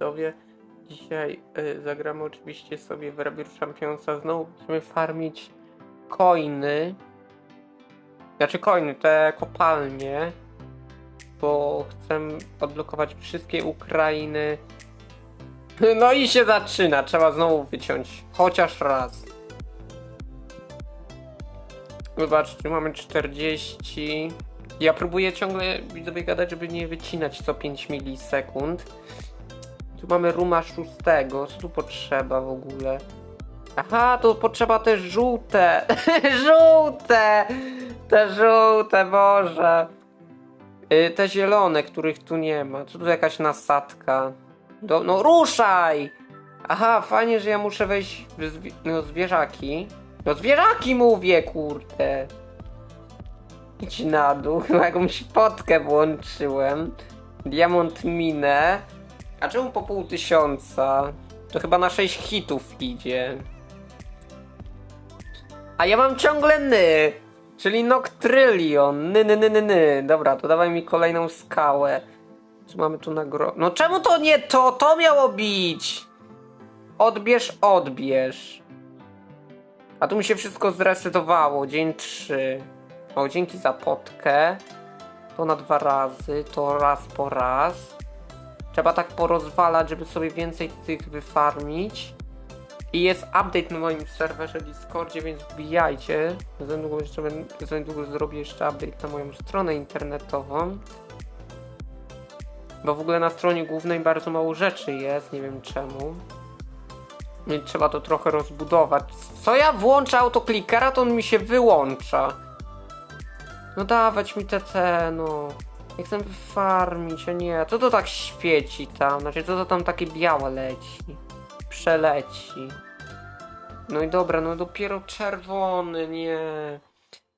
widzowie. Dzisiaj y, zagramy oczywiście sobie w Rebir Championsa. Znowu będziemy farmić coiny. Znaczy coiny, te kopalnie. Bo chcę odblokować wszystkie Ukrainy. No i się zaczyna. Trzeba znowu wyciąć. Chociaż raz. Zobaczcie, mamy 40. Ja próbuję ciągle widzowie gadać, żeby nie wycinać co 5 milisekund. Tu mamy ruma szóstego. Co tu potrzeba w ogóle? Aha, tu potrzeba te żółte. żółte! Te żółte, Boże. Y, te zielone, których tu nie ma. Co tu jakaś nasadka? Do, no ruszaj! Aha, fajnie, że ja muszę wejść w zwi- no, zwierzaki. No zwierzaki mówię, kurde. Idź na dół, chyba jakąś potkę włączyłem. Diamont minę. A czemu po pół tysiąca? To chyba na 6 hitów idzie. A ja mam ciągle ny, czyli Noctrillion. Ny, ny, ny, ny, ny. Dobra, to dawaj mi kolejną skałę. Co mamy tu na gro... No czemu to nie to? To miało bić! Odbierz, odbierz. A tu mi się wszystko zresetowało. Dzień 3. O, dzięki za potkę. To na dwa razy, to raz po raz. Trzeba tak porozwalać, żeby sobie więcej tych wyfarmić. I jest update na moim serwerze Discordzie, więc wbijajcie. Za niedługo, jeszcze, za niedługo zrobię jeszcze update na moją stronę internetową. Bo w ogóle na stronie głównej bardzo mało rzeczy jest, nie wiem czemu. Więc trzeba to trochę rozbudować. Co ja włączę autoklikera, to on mi się wyłącza. No dawać mi te te, no. Nie chcę farmić, a nie. Co to tak świeci tam? Znaczy, co to tam takie białe leci? Przeleci. No i dobra, no dopiero czerwony, nie.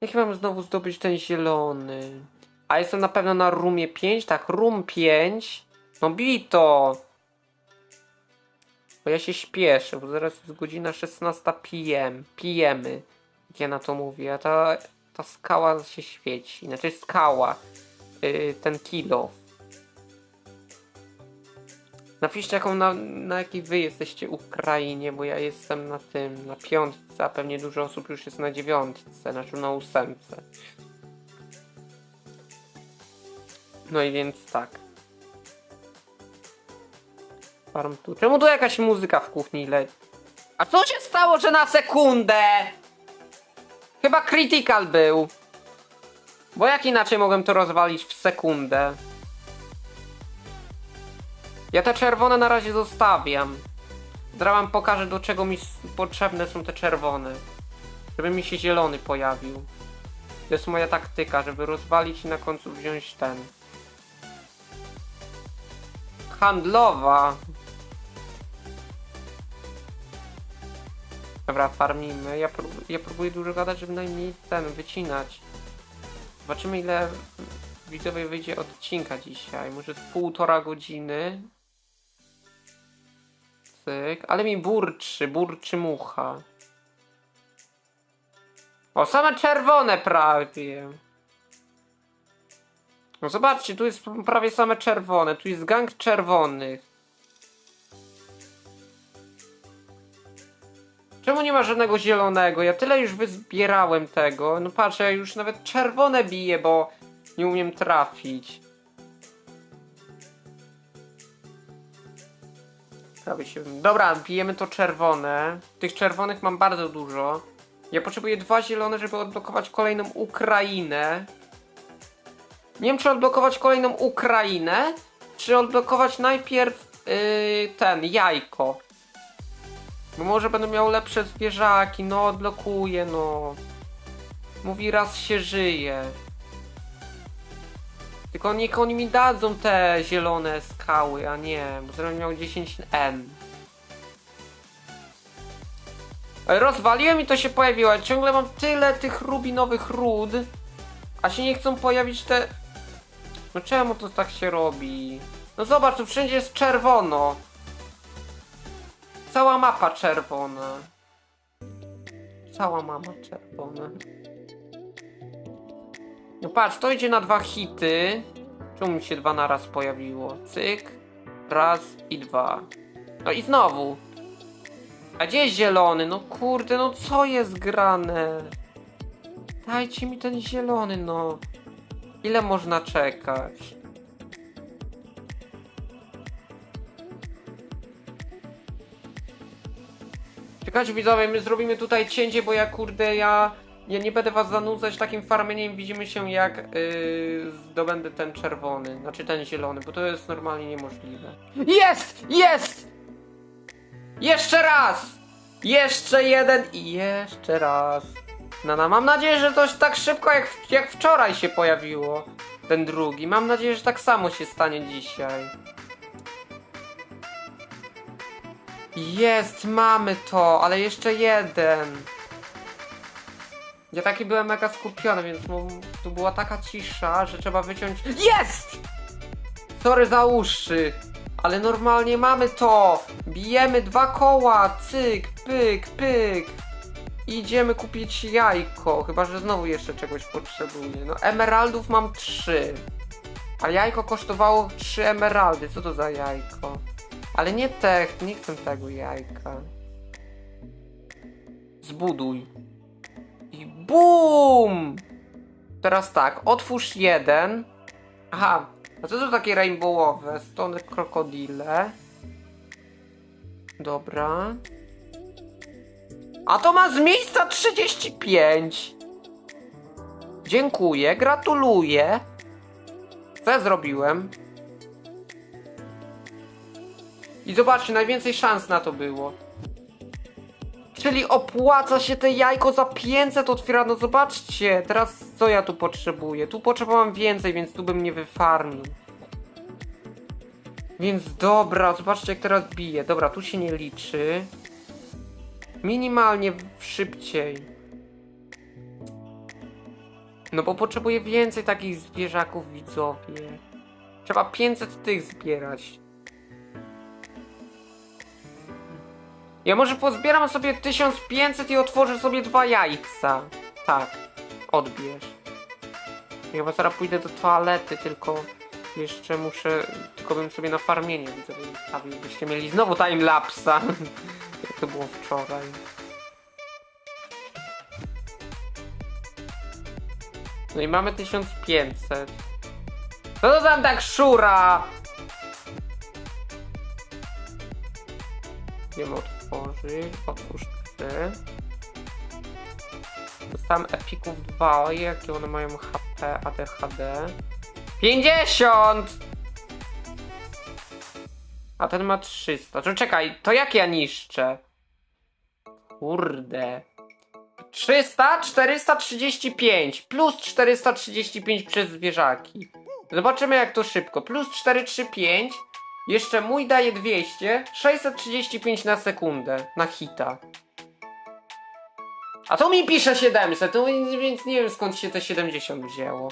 Jak mam znowu zdobyć ten zielony? A jestem na pewno na rumie 5? Tak, rum 5. No bij to! Bo ja się śpieszę, bo zaraz jest godzina 16 PM. Pijemy. Jak ja na to mówię, a ta, ta skała się świeci. Znaczy skała. Yy, ten kilo. Napiszcie jaką na, na jakiej wy jesteście Ukrainie, bo ja jestem na tym, na piątce, a pewnie dużo osób już jest na dziewiątce, znaczy na ósemce. No i więc tak. Farm tu. Czemu tu jakaś muzyka w kuchni leci? A co się stało, że na sekundę? Chyba critical był. Bo jak inaczej mogłem to rozwalić w sekundę? Ja te czerwone na razie zostawiam. Zaraz pokażę do czego mi potrzebne są te czerwone. Żeby mi się zielony pojawił. To jest moja taktyka, żeby rozwalić i na końcu wziąć ten. Handlowa. Dobra, farmimy. Ja, prób ja próbuję dużo gadać, żeby najmniej ten wycinać. Zobaczymy ile widzowie wyjdzie odcinka dzisiaj. Może z półtora godziny. Cyk. Ale mi burczy, burczy mucha. O, same czerwone prawie. No zobaczcie, tu jest prawie same czerwone. Tu jest gang czerwonych. Czemu nie ma żadnego zielonego? Ja tyle już wyzbierałem tego. No patrz, ja już nawet czerwone biję, bo nie umiem trafić. Prawie się... Dobra, bijemy to czerwone. Tych czerwonych mam bardzo dużo. Ja potrzebuję dwa zielone, żeby odblokować kolejną Ukrainę. Nie wiem, czy odblokować kolejną Ukrainę, czy odblokować najpierw yy, ten, jajko. Bo może będę miał lepsze zwierzaki, no odblokuję, no. Mówi raz się żyje. Tylko niech oni mi dadzą te zielone skały, a nie, bo zaraz miał 10N. Ale Rozwaliłem i to się pojawiło, ciągle mam tyle tych rubinowych ród, a się nie chcą pojawić te... No czemu to tak się robi? No zobacz, tu wszędzie jest czerwono. Cała mapa czerwona. Cała mama czerwona. No patrz, to idzie na dwa hity. Czemu mi się dwa na raz pojawiło? Cyk. Raz i dwa. No i znowu. A gdzie jest zielony? No kurde, no co jest grane? Dajcie mi ten zielony, no. Ile można czekać? Czekajcie widzowie, my zrobimy tutaj cięcie, bo ja kurde, ja, ja nie będę was zanudzać takim farmieniem. Widzimy się jak yy, zdobędę ten czerwony, znaczy ten zielony, bo to jest normalnie niemożliwe. Jest! Jest! Jeszcze raz! Jeszcze jeden i jeszcze raz. No, no, mam nadzieję, że to tak szybko jak, jak wczoraj się pojawiło. Ten drugi. Mam nadzieję, że tak samo się stanie dzisiaj. Jest, mamy to, ale jeszcze jeden. Ja taki byłem mega skupiony, więc tu była taka cisza, że trzeba wyciąć. Jest! Sorry za uszy, ale normalnie mamy to. Bijemy dwa koła, cyk, pyk, pyk. Idziemy kupić jajko, chyba że znowu jeszcze czegoś potrzebuję. No, emeraldów mam trzy. A jajko kosztowało trzy emeraldy. Co to za jajko? Ale nie te, nie chcę tego jajka. Zbuduj. I BUM! Teraz tak, otwórz jeden. Aha, a co to takie rainbowowe? Stony krokodile. Dobra. A to ma z miejsca 35. Dziękuję, gratuluję. Co ja zrobiłem? I zobaczcie, najwięcej szans na to było. Czyli opłaca się te jajko za 500 otwiera, no zobaczcie, teraz co ja tu potrzebuję? Tu potrzebowałem więcej, więc tu bym nie wyfarmił. Więc dobra, zobaczcie jak teraz bije. Dobra, tu się nie liczy. Minimalnie szybciej. No bo potrzebuję więcej takich zwierzaków, widzowie. Trzeba 500 tych zbierać. Ja może pozbieram sobie 1500 i otworzę sobie dwa jajca. Tak, odbierz. Ja chyba zaraz pójdę do toalety, tylko jeszcze muszę, tylko bym sobie na farmienie widzowie ustawił, byście mieli znowu timelapsa. Jak to było wczoraj. No i mamy 1500. Co to tam tak szura? Wiemy otworzyć. Otwórz 3. Dostałem epików 2. Ojej, jakie one mają HP, ADHD. 50! A ten ma 300. To czekaj, to jak ja niszczę? Kurde. 300, 435 plus 435 przez zwierzaki. Zobaczymy jak to szybko. Plus 435. Jeszcze mój daje 200. 635 na sekundę. Na hita. A to mi pisze 700, to więc- nie wiem skąd się te 70 wzięło.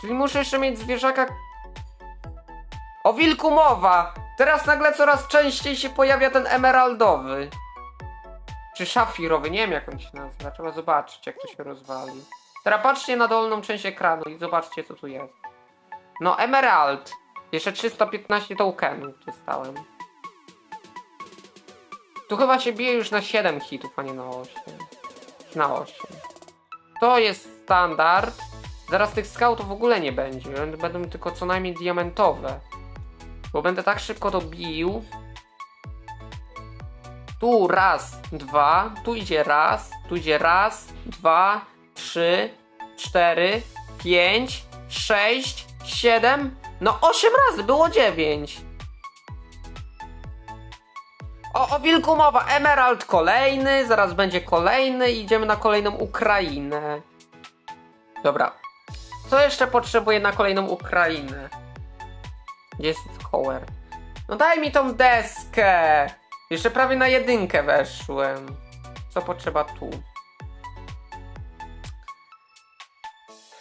Czyli muszę jeszcze mieć zwierzaka. O wilku mowa! Teraz nagle coraz częściej się pojawia ten emeraldowy. Czy szafirowy, nie wiem jak on się nazywa. Trzeba zobaczyć jak to się rozwali. Teraz patrzcie na dolną część ekranu i zobaczcie co tu jest. No emerald. Jeszcze 315 tokenów dostałem. Tu chyba się bije już na 7 hitów, a nie na 8. Na 8. To jest standard. Zaraz tych scoutów w ogóle nie będzie. Będą- tylko co najmniej diamentowe. Bo będę tak szybko to bił. Tu raz, dwa, tu idzie raz, tu idzie raz, dwa, trzy, cztery, pięć, sześć, siedem. No osiem razy, było dziewięć. O, o wilku mowa, emerald kolejny, zaraz będzie kolejny idziemy na kolejną Ukrainę. Dobra. Co jeszcze potrzebuję na kolejną Ukrainę? Gdzie jest Cower? No daj mi tą deskę! Jeszcze prawie na jedynkę weszłem. Co potrzeba tu?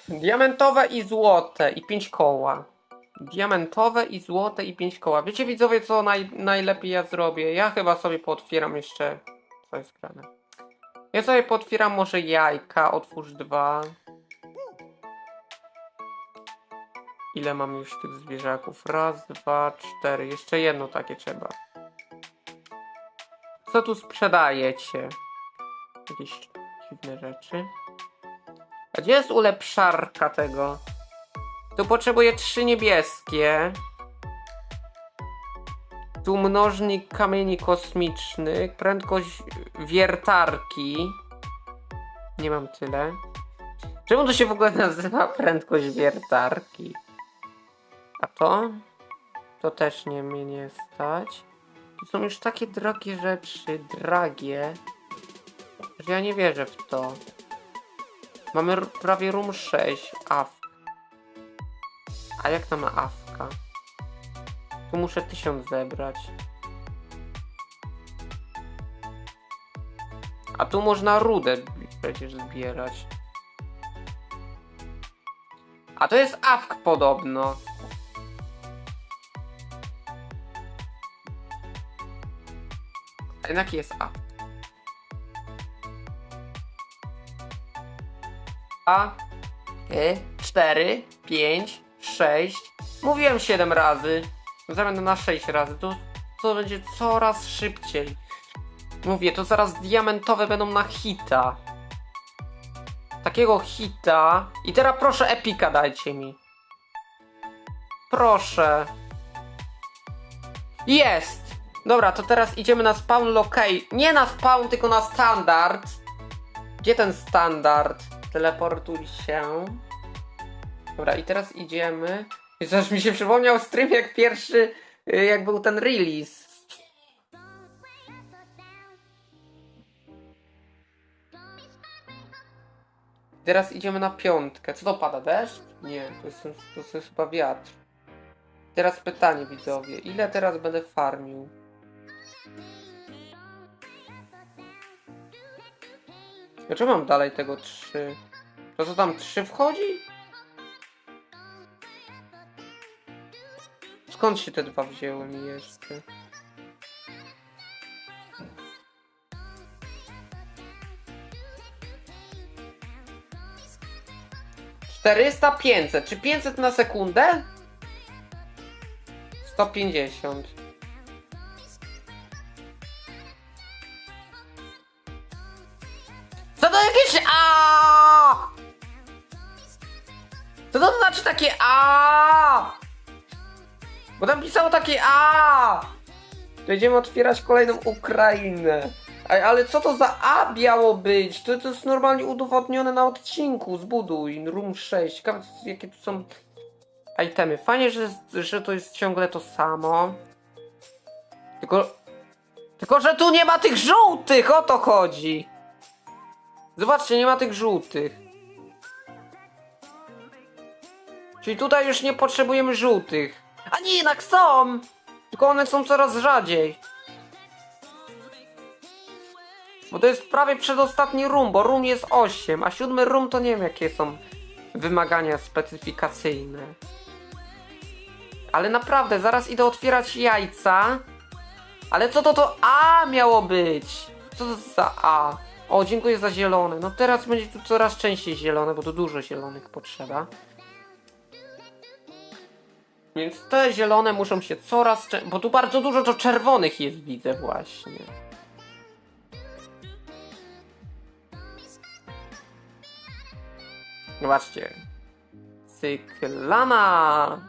Diamentowe i złote i pięć koła. Diamentowe i złote i pięć koła. Wiecie widzowie co naj, najlepiej ja zrobię? Ja chyba sobie pootwieram jeszcze... Co jest grane? Ja sobie pootwieram może jajka, otwórz dwa. Ile mam już tych zwierzaków? Raz, dwa, cztery. Jeszcze jedno takie trzeba. Co tu sprzedajecie? Jakieś dziwne rzeczy. Gdzie jest ulepszarka tego? Tu potrzebuję trzy niebieskie. Tu mnożnik kamieni kosmicznych. Prędkość wiertarki. Nie mam tyle. Czemu to się w ogóle nazywa prędkość wiertarki? A to? To też nie mnie nie stać. To są już takie drogie rzeczy, dragie, że ja nie wierzę w to. Mamy prawie room 6, AF. A jak tam AFka? Tu muszę 1000 zebrać. A tu można rudę przecież zbierać. A to jest AFK podobno. A jednak jest AFK. A, y, 4, 5, 6. Mówiłem 7 razy. Zamiast na 6 razy. To, to będzie coraz szybciej. Mówię, to zaraz diamentowe będą na hita. Takiego hita. I teraz proszę epika dajcie mi. Proszę. Jest! Dobra, to teraz idziemy na spawn locate. Nie na spawn, tylko na standard. Gdzie ten standard? Teleportuj się. Dobra, i teraz idziemy. Aż mi się przypomniał stream jak pierwszy, y, jak był ten release. Teraz idziemy na piątkę. Co to pada? Deszcz? Nie, to jest, to jest chyba wiatr. Teraz pytanie widzowie. Ile teraz będę farmił? Dlaczego mam dalej tego 3? To co tam 3 wchodzi? Skąd się te dwa wzięły mi jeszcze? Czterysta, pięćset. Czy 500 na sekundę? 150. Co takie a. To idziemy otwierać kolejną Ukrainę. Ale co to za A miało być? To, to jest normalnie udowodnione na odcinku. Zbuduj. Room 6. Ciekawe, jakie tu są itemy. Fajnie, że, że to jest ciągle to samo. Tylko... Tylko, że tu nie ma tych żółtych! O to chodzi! Zobaczcie, nie ma tych żółtych. Czyli tutaj już nie potrzebujemy żółtych. A nie, jednak są! Tylko one są coraz rzadziej. Bo to jest prawie przedostatni room, bo room jest 8, a siódmy room to nie wiem jakie są wymagania specyfikacyjne. Ale naprawdę, zaraz idę otwierać jajca. Ale co to to A miało być? Co to za A? O, dziękuję za zielone. No teraz będzie tu coraz częściej zielone, bo tu dużo zielonych potrzeba. Więc te zielone muszą się coraz. Bo tu bardzo dużo to czerwonych jest, widzę właśnie. Zobaczcie. Cyklana!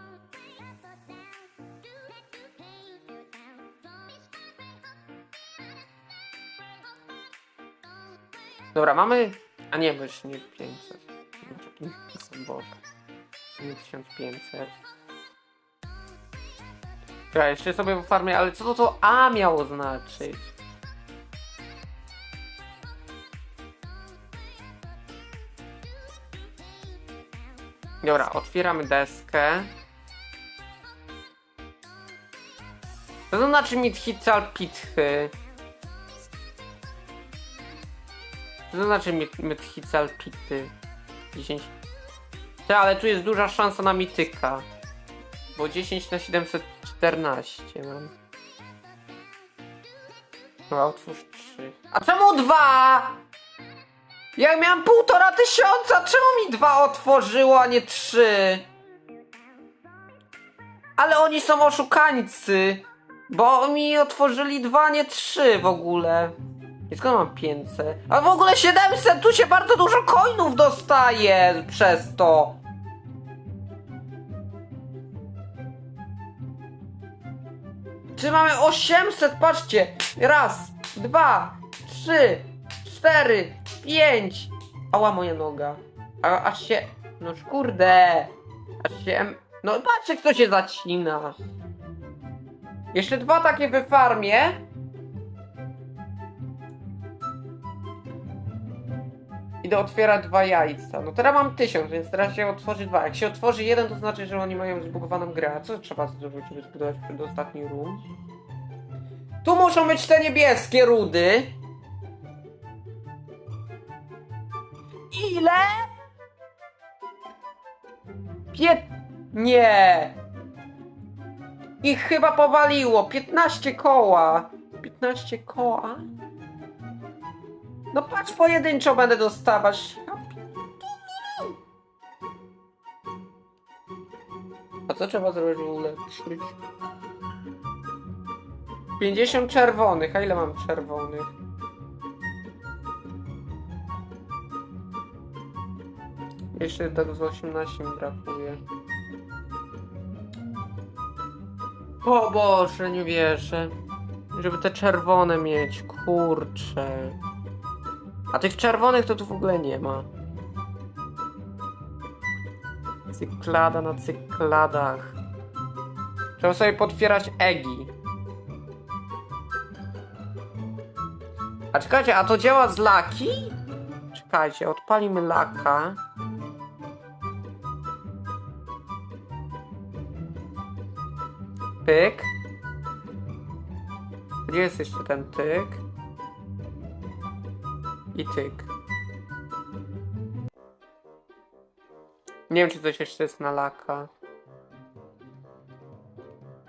Dobra, mamy... A nie, bo jeszcze nie 500. Boże. Nie 1500. Ja jeszcze sobie w farmie, ale co to to A miało znaczyć? Dobra, otwieramy deskę. Co to znaczy mithical pitchy? Co to znaczy mit- mithical pity? 10. Ty, ale tu jest duża szansa na mityka. Bo 10 na 714 mam. Dobra, otwórz 3. A czemu dwa? Jak miałem półtora tysiąca, czemu mi dwa otworzyło, a nie trzy? Ale oni są oszukańcy! Bo mi otworzyli dwa, nie trzy w ogóle. I skąd mam 500? A w ogóle 700! Tu się bardzo dużo coinów dostaje przez to! Czy mamy 800? Patrzcie! Raz, dwa, trzy, cztery, pięć. Ała moja noga. A, aż się. No kurde. Aż się. em- No patrzcie, kto się zacina. Jeszcze dwa takie wyfarmię. Idę otwierać dwa jajca. No teraz mam tysiąc, więc teraz się otworzy dwa. Jak się otworzy jeden, to znaczy, że oni mają zbugowaną grę. A co trzeba zrobić, żeby zbudować przedostatni room? Tu muszą być te niebieskie rudy. Ile? Pię... Nie. Ich chyba powaliło. 15 koła. 15 koła? No patrz, pojedynczo będę dostawać. A co trzeba zrobić, żeby ulepszyć? 50 czerwonych. A ile mam czerwonych? Jeszcze tak z 18 mi brakuje. O Boże, nie wierzę. Żeby te czerwone mieć, kurczę. A tych czerwonych to tu w ogóle nie ma. Cyklada na cykladach. Trzeba sobie potwierać egi. A czekajcie, a to działa z laki? Czekajcie, odpalimy laka. Pyk. Gdzie jest jeszcze ten tyk? I tyk. Nie wiem, czy coś jeszcze jest na laka.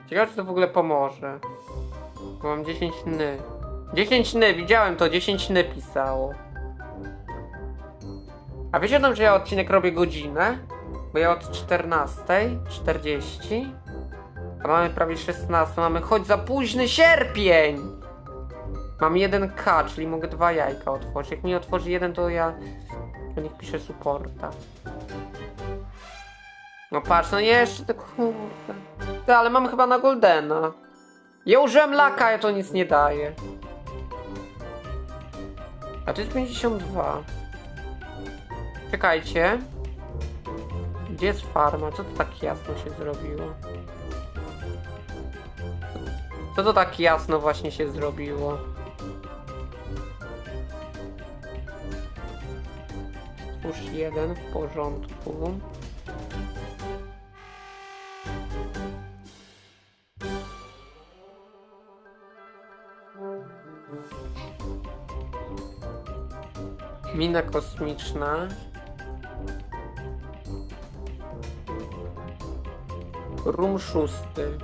Ciekawe, czy to w ogóle pomoże. Bo mam 10 ny. 10 ny, widziałem to, 10 ny pisało. A wiecie o tym, że ja odcinek robię godzinę? Bo ja od 14.40 a mamy prawie 16, mamy choć za późny sierpień! Mam 1K, czyli mogę dwa jajka otworzyć. Jak mi otworzy jeden, to ja... To niech pisze supporta. No patrz, no jeszcze to kurde. Ty, ale mam chyba na Goldena. Ja użyłem laka, a to nic nie daje. A to jest 52. Czekajcie. Gdzie jest farma? Co to tak jasno się zrobiło? Co to tak jasno właśnie się zrobiło? Stwórz jeden w porządku. Mina kosmiczna. Room szósty.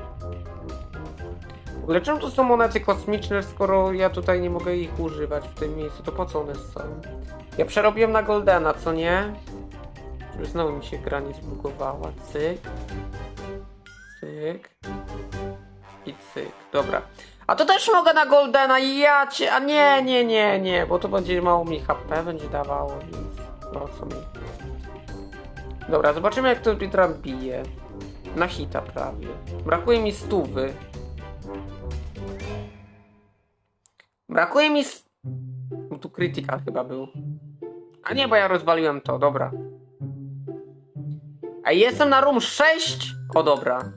W czemu to są monety kosmiczne, skoro ja tutaj nie mogę ich używać w tym miejscu? To po co one są? Ja przerobiłem na Goldena, co nie? Żeby znowu mi się gra nie zbugowała. Cyk. Cyk. I cyk. Dobra. A to też mogę na Goldena i ja cię... A nie, nie, nie, nie, bo to będzie mało mi HP będzie dawało, więc... No co mi... Dobra, zobaczymy jak to Speedrun bije. Na hita prawie. Brakuje mi stówy. Brakuje mi. tu critical chyba był. A nie, bo ja rozwaliłem to, dobra. A jestem na room 6? O dobra.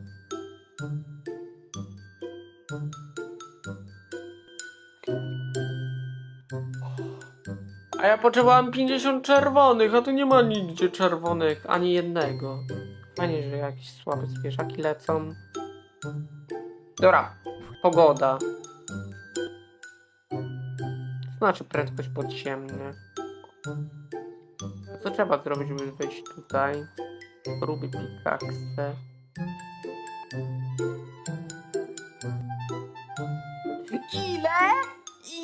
A ja potrzebowałem 50 czerwonych, a tu nie ma nigdzie czerwonych, ani jednego. Fajnie, że jakieś słabe zwierzaki lecą. Dobra, pogoda. Znaczy prędkość podziemna. Co trzeba zrobić, żeby wejść tutaj? Ruby pickaxe. Ile?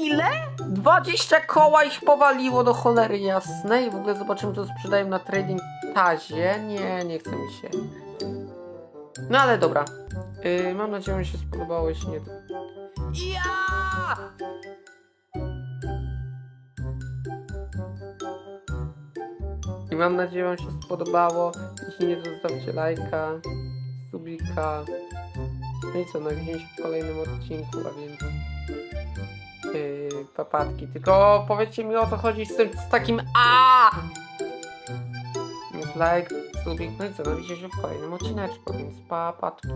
Ile? 20 koła ich powaliło do cholery jasnej. W ogóle zobaczymy, co sprzedają na trading tazie. Nie, nie chce mi się. No ale dobra. Yy, mam nadzieję, że się spodobało, jeśli nie. Ja! I mam nadzieję, że wam się spodobało. Jeśli nie, to zostawcie lajka, subika. No i co, no widzimy się w kolejnym odcinku, a więc... Yy, papatki. Tylko powiedzcie mi o co chodzi z tym, z takim A! Więc like, subik, no i co, no widzimy się w kolejnym odcineczku, więc papatki.